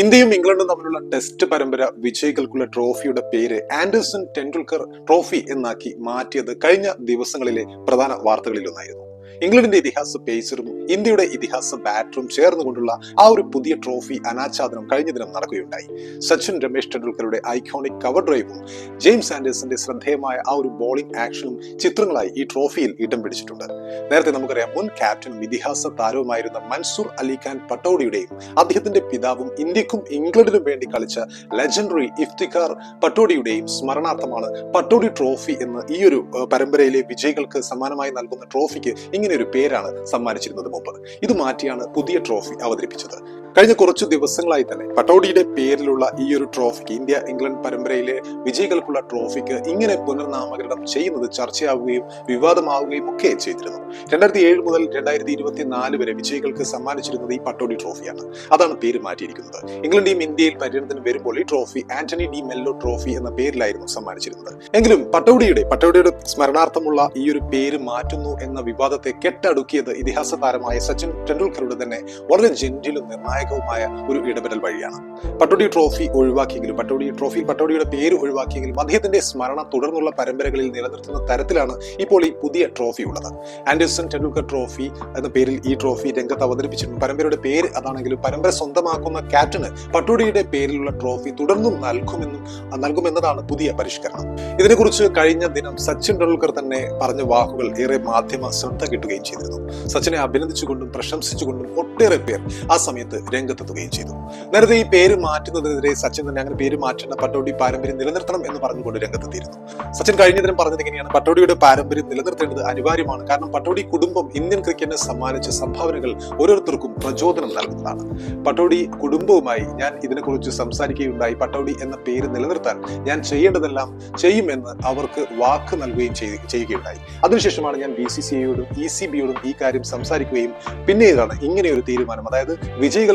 ഇന്ത്യയും ഇംഗ്ലണ്ടും തമ്മിലുള്ള ടെസ്റ്റ് പരമ്പര വിജയികൾക്കുള്ള ട്രോഫിയുടെ പേര് ആൻഡേഴ്സൺ ടെണ്ടുൽക്കർ ട്രോഫി എന്നാക്കി മാറ്റിയത് കഴിഞ്ഞ ദിവസങ്ങളിലെ പ്രധാന വാർത്തകളിലൊന്നായിരുന്നു. ഇംഗ്ലണ്ടിന്റെ ഇതിഹാസ പേസറും ഇന്ത്യയുടെ ഇതിഹാസ ബാറ്ററും ചേർന്നുകൊണ്ടുള്ള ആ ഒരു പുതിയ ട്രോഫി അനാച്ഛാദനം കഴിഞ്ഞ ദിനം നടക്കുകയുണ്ടായി. സച്ചിൻ രമേശ് ടെണ്ടുൽക്കറുടെ ഐക്കോണിക് കവർ ഡ്രൈവും ജെയിംസ് ആൻഡേഴ്സന്റെ ശ്രദ്ധേയമായ ആ ഒരു ബോളിംഗ് ആക്ഷനും ചിത്രങ്ങളായി ഈ ട്രോഫിയിൽ ഇടം പിടിച്ചിട്ടുണ്ട്. നേരത്തെ നമുക്കറിയാം മുൻ ക്യാപ്റ്റനും ഇതിഹാസ താരവുമായിരുന്ന മൻസൂർ അലിഖാൻ പട്ടോഡിയുടെയും അദ്ദേഹത്തിന്റെ പിതാവും ഇന്ത്യക്കും ഇംഗ്ലണ്ടിനും വേണ്ടി കളിച്ച ലെജൻഡറി ഇഫ്തിഖാർ പട്ടോഡിയുടെയും സ്മരണാർത്ഥമാണ് പട്ടോഡി ട്രോഫി എന്ന് ഈ ഒരു പരമ്പരയിലെ വിജയികൾക്ക് സമ്മാനമായി നൽകുന്ന ട്രോഫിക്ക് ഇങ്ങനെ ഒരു പേരാണ് സമ്മാനിച്ചിരുന്നത് മുമ്പ്. ഇത് മാറ്റിയാണ് പുതിയ ട്രോഫി അവതരിപ്പിച്ചത്. കഴിഞ്ഞ കുറച്ച് ദിവസങ്ങളായി തന്നെ പട്ടോഡിയുടെ പേരിലുള്ള ഈ ഒരു ട്രോഫിക്ക് ഇന്ത്യ ഇംഗ്ലണ്ട് പരമ്പരയിലെ വിജയികൾക്കുള്ള ട്രോഫിക്ക് ഇങ്ങനെ പുനർനാമകരണം ചെയ്യുന്നത് ചർച്ചയാവുകയും വിവാദമാവുകയും ഒക്കെ ചെയ്തിരുന്നു. രണ്ടായിരത്തി ഏഴ് മുതൽ രണ്ടായിരത്തി ഇരുപത്തി നാല് വരെ വിജയികൾക്ക് സമ്മാനിച്ചിരുന്നത് ഈ പട്ടോഡി ട്രോഫിയാണ്. അതാണ് പേര് മാറ്റിയിരിക്കുന്നത്. ഇംഗ്ലണ്ട് ടീം ഇന്ത്യയിൽ പര്യടനത്തിന് വരുമ്പോൾ ഈ ട്രോഫി ആന്റണി ഡി മെല്ലോ ട്രോഫി എന്ന പേരിലായിരുന്നു സമ്മാനിച്ചിരുന്നത്. എങ്കിലും പട്ടോഡിയുടെ പട്ടോഡിയുടെ സ്മരണാർത്ഥമുള്ള ഈ ഒരു പേര് മാറ്റുന്നു എന്ന വിവാദത്തെ കെട്ടടുക്കിയത് ഇതിഹാസ താരമായ സച്ചിൻ ടെണ്ടുൽക്കറുടെ തന്നെ വളരെ ജെന്റിലും നിർണായകവുമായ ഒരു ഇടപെടൽ വഴിയാണ്. പട്ടോടി ട്രോഫി ഒഴിവാക്കിയെങ്കിലും പട്ടോടി ട്രോഫി പട്ടോടിയുടെ പേര് ഒഴിവാക്കിയെങ്കിലും അദ്ദേഹത്തിന്റെ സ്മരണ തുടർന്നുള്ള പരമ്പരകളിൽ നിലനിർത്തുന്ന തരത്തിലാണ് ഇപ്പോൾ ഈ പുതിയ ട്രോഫി ഉള്ളത്. ആൻഡേഴ്സൺ ടെണ്ടുൽക്കർ ട്രോഫി എന്ന പേരിൽ ഈ ട്രോഫി രംഗത്ത് അവതരിപ്പിച്ചിട്ടുണ്ട്. പരമ്പരയുടെ പേര് അതാണെങ്കിലും പരമ്പര സ്വന്തമാക്കുന്ന ക്യാപ്റ്റന് പട്ടോടിയുടെ പേരിലുള്ള ട്രോഫി തുടർന്നും നൽകുമെന്നും നൽകുമെന്നതാണ് പുതിയ പരിഷ്കരണം. ഇതിനെക്കുറിച്ച് കഴിഞ്ഞ ദിനം സച്ചിൻ ടെണ്ടുൽക്കർ തന്നെ പറഞ്ഞ വാക്കുകൾ ഏറെ മാധ്യമ ശ്രദ്ധ കിട്ടുകയും ചെയ്തിരുന്നു. സച്ചിനെ അഭിനന്ദിച്ചുകൊണ്ടും പ്രശംസിച്ചുകൊണ്ടും ഒട്ടേറെ പേർ ആ സമയത്ത് രംഗത്തെത്തുകയും ചെയ്തു. നേരത്തെ ഈ പേര് മാറ്റുന്നതിനെതിരെ സച്ചിൻ തന്നെ അങ്ങനെ പേര് മാറ്റേണ്ട പട്ടോടി പാരമ്പര്യം നിലനിർത്തണം എന്ന് പറഞ്ഞുകൊണ്ട് രംഗത്തെത്തിയിരുന്നു. സച്ചിൻ കഴിഞ്ഞ ദിനം പറഞ്ഞത് എങ്ങനെയാണ് പട്ടോടിയുടെ പാരമ്പര്യം നിലനിർത്തേണ്ടത് അനിവാര്യമാണ്. കാരണം പട്ടോടി കുടുംബം ഇന്ത്യൻ ക്രിക്കറ്റിനെ സമ്മാനിച്ച സംഭാവനകൾ ഓരോരുത്തർക്കും പ്രചോദനം നൽകുന്നതാണ്. പട്ടോടി കുടുംബവുമായി ഞാൻ ഇതിനെക്കുറിച്ച് സംസാരിക്കുകയുണ്ടായി. പട്ടോടി എന്ന പേര് നിലനിർത്താൻ ഞാൻ ചെയ്യേണ്ടതെല്ലാം ചെയ്യുമെന്ന് അവർക്ക് വാക്ക് നൽകുകയും ചെയ്യുകയുണ്ടായി. അതിനുശേഷമാണ് ഞാൻ ബി സി സി ഐയോടും ഇ സി ബിയോടും ഈ കാര്യം സംസാരിക്കുകയും പിന്നീടാണ് ഇങ്ങനെ ഒരു തീരുമാനം. അതായത്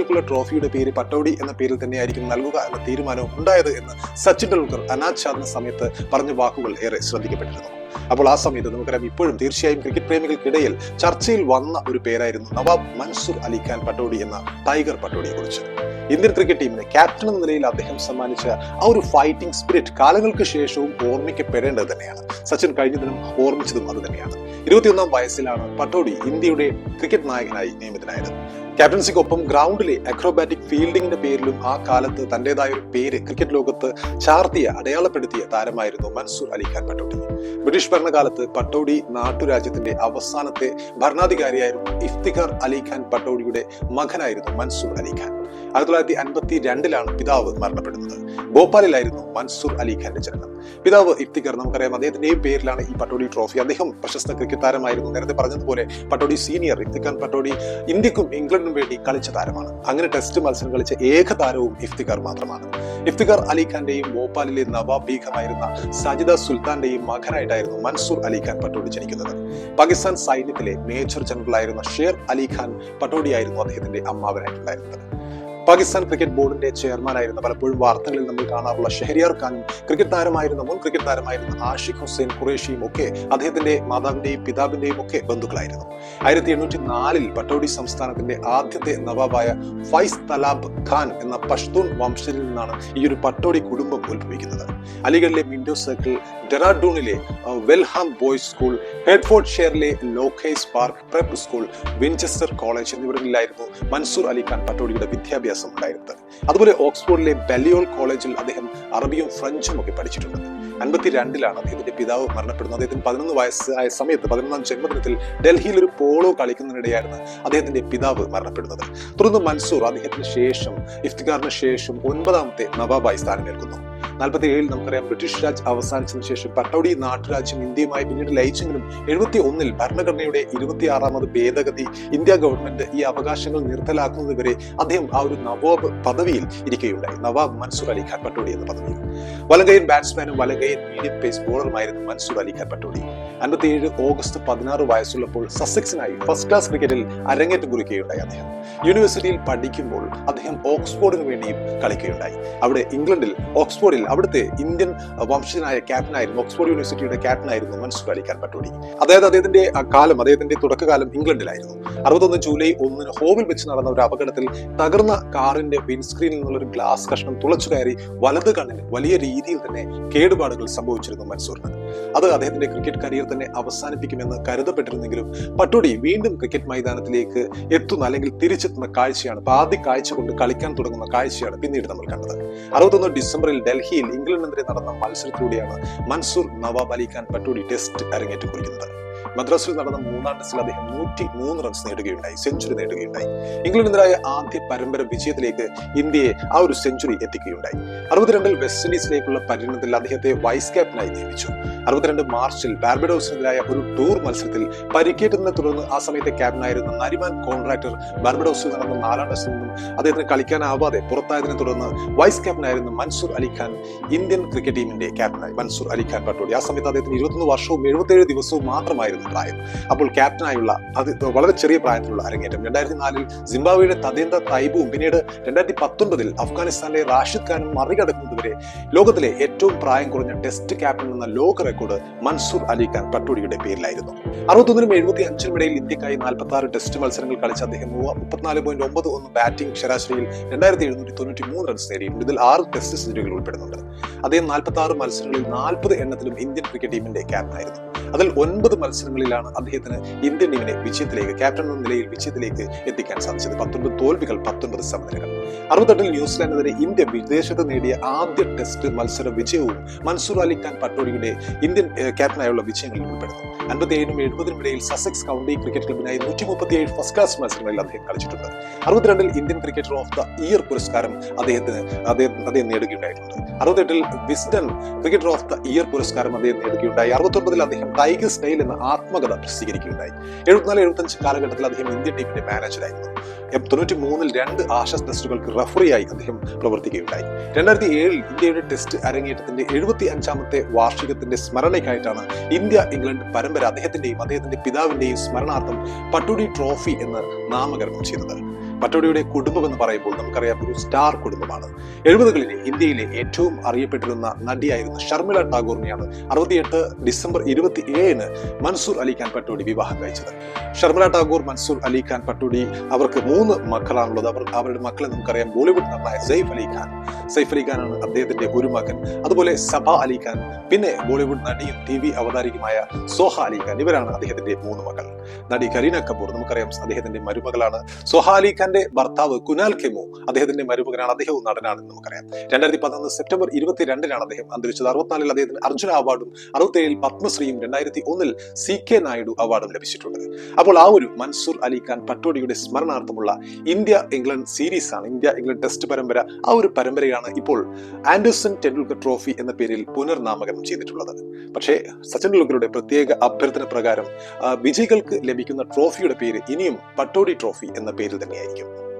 വിജയികൾക്കുള്ള ട്രോഫിയുടെ പേര് പട്ടോടി എന്ന പേരിൽ തന്നെയായിരിക്കും നൽകുക എന്ന തീരുമാനവും ഉണ്ടായത് എന്ന് സച്ചിൻ ടെണ്ടുൽക്കർ അനാച്ഛാദന സമയത്ത് പറഞ്ഞ വാക്കുകൾ ഏറെ ശ്രദ്ധിക്കപ്പെട്ടിരുന്നു. അപ്പോൾ ആ സമയത്ത് നമുക്കറിയാം ഇപ്പോഴും തീർച്ചയായും ക്രിക്കറ്റ് പ്രേമികൾക്കിടയിൽ ചർച്ചയിൽ വന്ന ഒരു പേരായിരുന്നു നവാബ് മൻസൂർ അലി ഖാൻ പട്ടോടി എന്ന ടൈഗർ പട്ടോടിയെ കുറിച്ച് ഇന്ത്യൻ ക്രിക്കറ്റ് ടീമിന് ക്യാപ്റ്റൻ എന്ന നിലയിൽ അദ്ദേഹം സമ്മാനിച്ച ആ ഒരു ഫൈറ്റിംഗ് സ്പിരിറ്റ് കാലങ്ങൾക്ക് ശേഷവും ഓർമ്മിക്കപ്പെടേണ്ടത് തന്നെയാണ്. സച്ചിൻ കഴിഞ്ഞ ദിനം ഓർമ്മിച്ചതും അത് തന്നെയാണ്. ഇരുപത്തിയൊന്നാം വയസ്സിലാണ് പട്ടോടി ഇന്ത്യയുടെ ക്രിക്കറ്റ് നായകനായി നിയമിതനായത്. ക്യാപ്റ്റൻസിക്കൊപ്പം ഗ്രൗണ്ടിലെ അക്രോബാറ്റിക് ഫീൽഡിംഗിന്റെ പേരിലും ആ കാലത്ത് തന്റേതായ ഒരു പേര് ക്രിക്കറ്റ് ലോകത്ത് ചാർത്തിയ അടയാളപ്പെടുത്തിയ താരമായിരുന്നു മൻസൂർ അലിഖാൻ പട്ടോടി ബ്രിട്ടീഷ് ഭരണകാലത്ത് പട്ടോടി നാട്ടുരാജ്യത്തിന്റെ അവസാനത്തെ ഭരണാധികാരിയായിരുന്നു ഇഫ്തിഖാർ അലിഖാൻ പട്ടോടിയുടെ മകനായിരുന്നു മൻസൂർ അലിഖാൻ ആയിരത്തി തൊള്ളായിരത്തി അൻപത്തി രണ്ടിലാണ് പിതാവ് മരണപ്പെടുന്നത്. ഭോപ്പാലിലായിരുന്നു മൻസൂർ അലിഖാന്റെ ജനനം. പിതാവ് ഇഫ്തിക്കർ നമുക്കറിയാം അദ്ദേഹത്തിന്റെയും പേരിലാണ് ഈ പട്ടോടി ട്രോഫി അദ്ദേഹം പ്രശസ്ത ക്രിക്കറ്റ് താരമായിരുന്നു. നേരത്തെ പറഞ്ഞതുപോലെ പട്ടോടി സീനിയർ ഇഫ്തിഖാൻ പട്ടോടി ഇന്ത്യക്കും ഇംഗ്ലണ്ടിനും വേണ്ടി കളിച്ച താരമാണ്. അങ്ങനെ ടെസ്റ്റ് മത്സരം കളിച്ച ഏക താരവും ഇഫ്തിഖർ മാത്രമാണ്. ഇഫ്തിഖർ അലിഖാന്റെയും ഭോപ്പാലിലെ നവാബ് ബീഗമായിരുന്ന സജിദ സുൽത്താന്റെയും മകനായിട്ടായിരുന്നു മൻസൂർ അലിഖാൻ പട്ടോടി ജനിക്കുന്നത്. പാകിസ്ഥാൻ സൈന്യത്തിലെ മേജർ ജനറലായിരുന്ന ഷേർ അലിഖാൻ പട്ടോടിയായിരുന്നു അദ്ദേഹത്തിന്റെ അമ്മാവനായിട്ടുണ്ടായിരുന്നത്. പാകിസ്ഥാൻ ക്രിക്കറ്റ് ബോർഡിന്റെ ചെയർമാനായിരുന്ന പലപ്പോഴും വാർത്തകളിൽ നമ്മൾ കാണാറുള്ള ഷെഹരിയാർ ഖാനും ക്രിക്കറ്റ് താരമായിരുന്ന മുൻ ക്രിക്കറ്റ് താരമായിരുന്ന ആഷിഖ് ഹുസൈൻ ഖുറേഷിയും ഒക്കെ അദ്ദേഹത്തിന്റെ മാതാവിന്റെയും പിതാവിന്റെയും ഒക്കെ ബന്ധുക്കളായിരുന്നു. ആയിരത്തി എണ്ണൂറ്റി നാലിൽ പട്ടോടി സംസ്ഥാനത്തിന്റെ ആദ്യത്തെ നവാബായ ഫൈസ് തലാബ് ഖാൻ എന്ന പഷ്തൂൺ വംശത്തിൽ നിന്നാണ് ഈ ഒരു പട്ടോടി കുടുംബം ഉത്ഭവിക്കുന്നത്. അലിഗഡിലെ മിൻഡോ സർക്കിൾ ഡെറാഡൂണിലെ Welham boys school Hertford ഷെയറിലെ Lockers Park prep school Winchester college എന്നിവിടങ്ങളിലായിരുന്നു Mansoor Ali Khan പട്ടോടിയുടെ വിദ്യാഭ്യാസം ഉണ്ടായിരുന്നത്. അതുപോലെ ഓക്സ്ഫോർഡിലെ ബലിയോൺ കോളേജിൽ അദ്ദേഹം അറബിയും ഫ്രഞ്ചും ഒക്കെ പഠിച്ചിട്ടുണ്ട്. അൻപത്തി രണ്ടിലാണ് അദ്ദേഹത്തിന്റെ പിതാവ് മരണപ്പെടുന്നത്. അദ്ദേഹത്തിന് പതിനൊന്ന് വയസ്സായ സമയത്ത് പതിനൊന്നാം ജന്മദിനത്തിൽ ഡൽഹിയിൽ ഒരു പോളോ കളിക്കുന്നതിനിടെയായിരുന്നു അദ്ദേഹത്തിന്റെ പിതാവ് മരണപ്പെടുന്നത്. തുടർന്ന് മൻസൂർ അദ്ദേഹത്തിന് ശേഷം ഇഫ്തിഖാറിന് ശേഷം ഒൻപതാമത്തെ നവാബായി സ്ഥാനമേൽക്കുന്നു. നാൽപ്പത്തി ഏഴിൽ നമുക്കറിയാം ബ്രിട്ടീഷ് രാജ് അവസാനിച്ചതിന് ശേഷം പട്ടോടി നാട്ടുരാജ്യം ഇന്ത്യയുമായി പിന്നീട് ലയിച്ചെങ്കിലും എഴുപത്തി ഒന്നിൽ ഭരണഘടനയുടെ ഇരുപത്തിയാറാമത് ഭേദഗതി ഇന്ത്യ ഗവൺമെന്റ് ഈ അവകാശങ്ങൾ നിർത്തലാക്കുന്നത് വരെ അദ്ദേഹം ആ ഒരു നവാബ് പദവിയിൽ ഇരിക്കുകയുണ്ടായി. നവാബ് മൻസൂർ അലി ഖാൻ പട്ടോടി എന്ന പദവിയിൽ. വലങ്കയൻ ബാറ്റ്സ്മാനും വലങ്കയൻ മീഡിയം പേസ് ബോളറുമായിരുന്നു മൻസൂർ അലി ഖാൻ പട്ടോടി അൻപത്തിയേഴ് ഓഗസ്റ്റ് പതിനാറ് വയസ്സുള്ളപ്പോൾ സസെക്സിനായി ഫസ്റ്റ് ക്ലാസ് ക്രിക്കറ്റിൽ അരങ്ങേറ്റം കുറിക്കുകയുണ്ടായി അദ്ദേഹം. യൂണിവേഴ്സിറ്റിയിൽ പഠിക്കുമ്പോൾ അദ്ദേഹം ഓക്സ്ഫോർഡിന് വേണ്ടിയും കളിക്കുകയുണ്ടായി. അവിടെ ഇംഗ്ലണ്ടിൽ ഓക്സ്ഫോർഡിൽ അവിടുത്തെ ഇന്ത്യൻ വംശജനായ ക്യാപ്റ്റനായിരുന്നു ഓക്സ്ഫോർഡ് യൂണിവേഴ്സിറ്റിയുടെ ക്യാപ്റ്റനായിരുന്നു മൻസൂർ അലി ഖാൻ പട്ടോടി അതായത് അദ്ദേഹത്തിന്റെ കാലം അദ്ദേഹത്തിന്റെ തുടക്കകാലം ഇംഗ്ലണ്ടിലായിരുന്നു. അറുപത്തൊന്ന് ജൂലൈ ഒന്നിന് ഹോമിൽ വെച്ച് നടന്ന ഒരു അപകടത്തിൽ തകർന്ന കാറിന്റെ വിൻസ്ക്രീനിൽ നിന്നുള്ള ഒരു ഗ്ലാസ് കഷ്ണം തുളച്ചു കയറി വലത് കണ്ണിന് വലിയ രീതിയിൽ തന്നെ കേടുപാടുകൾ സംഭവിച്ചിരുന്നു മൻസൂറിന്. അത് അദ്ദേഹത്തിന്റെ ക്രിക്കറ്റ് കരിയർ തന്നെ അവസാനിപ്പിക്കുമെന്ന് കരുതപ്പെട്ടിരുന്നെങ്കിലും പട്ടോടി വീണ്ടും ക്രിക്കറ്റ് മൈതാനത്തിലേക്ക് എത്തുന്ന അല്ലെങ്കിൽ തിരിച്ചെത്തുന്ന കാഴ്ചയാണ് പാതി കാഴ്ച കൊണ്ട് കളിക്കാൻ തുടങ്ങുന്ന കാഴ്ചയാണ് പിന്നീട് നമ്മൾ കണ്ടത്. അറുപത്തൊന്ന് ഡിസംബറിൽ ഡൽഹിയിൽ ഇംഗ്ലണ്ടിനെതിരെ നടന്ന മത്സരത്തിലൂടെയാണ് മൻസൂർ നവാബ് അലി ഖാൻ പട്ടോടി ടെസ്റ്റ് അരങ്ങേറ്റം കുറിക്കുന്നത്. മദ്രാസിൽ നടന്ന മൂന്നാം ടെസ്റ്റിൽ അദ്ദേഹം നൂറ്റി മൂന്ന് റൺസ് നേടുകയുണ്ടായി സെഞ്ചുറി നേടുകയുണ്ടായി. ഇംഗ്ലണ്ടിനെതിരായ ആദ്യ പരമ്പര വിജയത്തിലേക്ക് ഇന്ത്യയെ ആ ഒരു സെഞ്ചുറി എത്തിക്കുകയുണ്ടായി. അറുപത്തിരണ്ടിൽ വെസ്റ്റ് ഇൻഡീസിലേക്കുള്ള പര്യടനത്തിൽ അദ്ദേഹത്തെ വൈസ് ക്യാപ്റ്റനായി നിയമിച്ചു. അറുപത്തിരണ്ട് മാർച്ചിൽ ബാർബഡോസിനെതിരായ ഒരു ടൂർ മത്സരത്തിൽ പരിക്കേറ്റതിനെ തുടർന്ന് ആ സമയത്തെ ക്യാപ്റ്റനായിരുന്ന നരിമാൻ കോൺട്രാക്ടർ ബാർബഡോസിൽ നടന്ന നാലാം ടെസ്റ്റിൽ നിന്നും അദ്ദേഹത്തിന് കളിക്കാനാവാതെ പുറത്തായതിനെ തുടർന്ന് വൈസ് ക്യാപ്റ്റനായിരുന്ന മൻസൂർ അലിഖാൻ ഇന്ത്യൻ ക്രിക്കറ്റ് ടീമിന്റെ ക്യാപ്റ്റനായി മൻസൂർ അലിഖാൻ പട്ടോടി ആ സമയത്ത് അദ്ദേഹത്തിന് ഇരുപത്തൊന്ന് വർഷവും എഴുപത്തേഴ് ദിവസവും മാത്രമായിരുന്നു പ്രായം. അപ്പോൾ ക്യാപ്റ്റനായുള്ള അത് വളരെ ചെറിയ പ്രായത്തിലുള്ള അരങ്ങേറ്റം. രണ്ടായിരത്തി നാലിൽ സിംബാബ്വേയുടെ തദേന്ദ തൈബുവും പിന്നീട് രണ്ടായിരത്തി പത്തൊൻപതിൽ അഫ്ഗാനിസ്ഥാനിലെ റാഷിദ് ഖാനും മറികടക്കുന്നതുവരെ ലോകത്തിലെ ഏറ്റവും പ്രായം കുറഞ്ഞ ടെസ്റ്റ് ക്യാപ്റ്റൻ എന്ന ലോക റെക്കോർഡ് മൻസൂർ അലി ഖാൻ പട്ടോടിയുടെ പേരിലായിരുന്നു. അറുപത്തൊന്നിനും എഴുപത്തി അഞ്ചിനും ഇടയിൽ ഇന്ത്യക്കായി നാൽപ്പത്തി ആറ് ടെസ്റ്റ് മത്സരങ്ങൾ കളിച്ച അദ്ദേഹം മുപ്പത്തിനാല് പോയിന്റ് ഒമ്പത് ഒന്ന് ബാറ്റിംഗ് ശരാശരിയിൽ രണ്ടായിരത്തി എഴുന്നൂറ്റി തൊണ്ണൂറ്റി മൂന്ന് റൺസ് നേടിയിട്ടുണ്ട്. ഇതിൽ ആറ് ടെസ്റ്റ് സെഞ്ചുറികൾ ഉൾപ്പെടുന്നുണ്ട്. അദ്ദേഹം നാൽപ്പത്തി ആറ് മത്സരങ്ങളിൽ നാൽപ്പത് എണ്ണത്തിലും ഇന്ത്യൻ ക്രിക്കറ്റ് ടീമിന്റെ ക്യാപ്റ്റനായിരുന്നു അതിൽ ഒൻപത് മത്സരങ്ങളിലാണ് അദ്ദേഹത്തിന് ഇന്ത്യൻ ടീമിനെ വിജയത്തിലേക്ക് ക്യാപ്റ്റൻ എന്ന നിലയിൽ വിജയത്തിലേക്ക് എത്തിക്കാൻ സാധിച്ചത്. പത്തൊൻപത് തോൽവികൾ പത്തൊൻപത് സമനിലകൾ. അറുപത്തെട്ടിൽ ന്യൂസിലാൻഡിനെതിരെ ഇന്ത്യ വിദേശത്ത് നേടിയ ആദ്യ ടെസ്റ്റ് മത്സര വിജയവും മൻസൂർ അലി ഖാൻ പട്ടോടിയുടെ ഇന്ത്യൻ ക്യാപ്റ്റനായുള്ള വിജയങ്ങളിൽ ഉൾപ്പെടുന്നു. അൻപത്തി ഏഴിനും എഴുപതിനും ഇടയിൽ സസെക്സ് കൗണ്ടി ക്രിക്കറ്റ് ക്ലബിനായി നൂറ്റി മുപ്പത്തി ഏഴ് ഫസ്റ്റ് ക്ലാസ് മത്സരങ്ങളിൽ അദ്ദേഹം കളിച്ചിട്ടുണ്ട്. അറുപത്തിരണ്ടിൽ Indian cricketer of the year പുരസ്കാരം അദ്ദേഹത്തിന് അദ്ദേഹം അദ്ദേഹം നേടുകയുണ്ടായിട്ടുണ്ട്. അറുപത്തെട്ടിൽ Wisden cricketer of the year പുരസ്കാരം അദ്ദേഹം നേടുകയുണ്ടായി. അറുപത്തൊമ്പതിൽ അദ്ദേഹം ടൈഗർ സ്റ്റൈൽ എന്ന ആത്മകഥ പ്രസിദ്ധീകരിക്കുകയുണ്ടായി. എഴുപത്തിനാല് എഴുപത്തഞ്ച് കാലഘട്ടത്തിൽ അദ്ദേഹം ഇന്ത്യൻ ടീമിന്റെ മാനേജറായിരുന്നു തൊണ്ണൂറ്റി മൂന്നിൽ രണ്ട് ആഷസ് ടെസ്റ്റുകൾക്ക് റഫറിയായി അദ്ദേഹം പ്രവർത്തിക്കുകയുണ്ടായി. രണ്ടായിരത്തി ഏഴിൽ ഇന്ത്യയുടെ ടെസ്റ്റ് അരങ്ങേറ്റത്തിന്റെ എഴുപത്തി അഞ്ചാമത്തെ വാർഷികത്തിന്റെ സ്മരണയ്ക്കായിട്ടാണ് ഇന്ത്യ ഇംഗ്ലണ്ട് പരമ്പര അദ്ദേഹത്തിന്റെയും അദ്ദേഹത്തിന്റെ പിതാവിന്റെയും സ്മരണാർത്ഥം പട്ടുടി ട്രോഫി എന്ന് നാമകരണം ചെയ്തത്. പട്ടോടിയുടെ കുടുംബം എന്ന് പറയുമ്പോൾ നമുക്കറിയാം ഒരു സ്റ്റാർ കുടുംബമാണ്. എഴുപതുകളിലെ ഇന്ത്യയിലെ ഏറ്റവും അറിയപ്പെട്ടിരുന്ന നടിയായിരുന്ന ഷർമിള ടാഗോറിനെയാണ് അറുപത്തിയെട്ട് ഡിസംബർ ഇരുപത്തി ഏഴിന് മൻസൂർ അലിഖാൻ പട്ടോടി വിവാഹം കഴിച്ചത്. ഷർമിള ടാഗോർ മൻസൂർ അലിഖാൻ പട്ടോടി അവർക്ക് മൂന്ന് മക്കളാണുള്ളത്. അവർ അവരുടെ മക്കളെ നമുക്കറിയാം ബോളിവുഡ് നടനായ സൈഫ് അലി ഖാൻ. സൈഫ് അലി ഖാനാണ് അദ്ദേഹത്തിന്റെ ഒരു മകൻ. അതുപോലെ സബ അലി ഖാൻ പിന്നെ ബോളിവുഡ് നടിയും ടി വി അവതാരികമായ സോഹ അലി ഖാൻ. ഇവരാണ് അദ്ദേഹത്തിന്റെ മൂന്ന് മക്കൾ. നടി കരീന കപൂർ നമുക്കറിയാം അദ്ദേഹത്തിന്റെ മരുമകളാണ്. സോഹ അലി ഖാന്റെ ഭർത്താവ് കുനാൽ കെമു അദ്ദേഹത്തിന്റെ മരുമകനാണ്. അദ്ദേഹവും നടനാണെന്ന് നമുക്കറിയാം. രണ്ടായിരത്തി പതിനൊന്ന് സെപ്റ്റംബർ ഇരുപത്തിരണ്ടിനാണ് അദ്ദേഹം അന്തരിച്ചത്. അറുപത്തിനാലിൽ അദ്ദേഹത്തിന് അർജുന അവാർഡും അറുപത്തേഴിൽ പത്മശ്രീയും രണ്ടായിരത്തി ഒന്നിൽ സി കെ നായിഡു അവാർഡും ലഭിച്ചിട്ടുണ്ട്. അപ്പോൾ ആ ഒരു മൻസൂർ അലി ഖാൻ പട്ടോടിയുടെ സ്മരണാർത്ഥമുള്ള ഇന്ത്യ ഇംഗ്ലണ്ട് സീരീസ് ആണ്. ഇന്ത്യ ഇംഗ്ലണ്ട് ടെസ്റ്റ് പരമ്പര. ആ ഒരു പരമ്പരയാണ് ഇപ്പോൾ ആൻഡേഴ്സൺ ടെണ്ടുൽക്കർ ട്രോഫി എന്ന പേരിൽ പുനർനാമകരണം ചെയ്തിട്ടുള്ളത്. പക്ഷേ സച്ചിൻ ടെണ്ടുൽക്കറുടെ പ്രത്യേക അഭ്യർത്ഥന പ്രകാരം വിജയികൾക്ക് ലഭിക്കുന്ന ട്രോഫിയുടെ പേര് ഇനിയും പട്ടോടി ട്രോഫി എന്ന പേരിൽ തന്നെയായിരിക്കും. Rádio.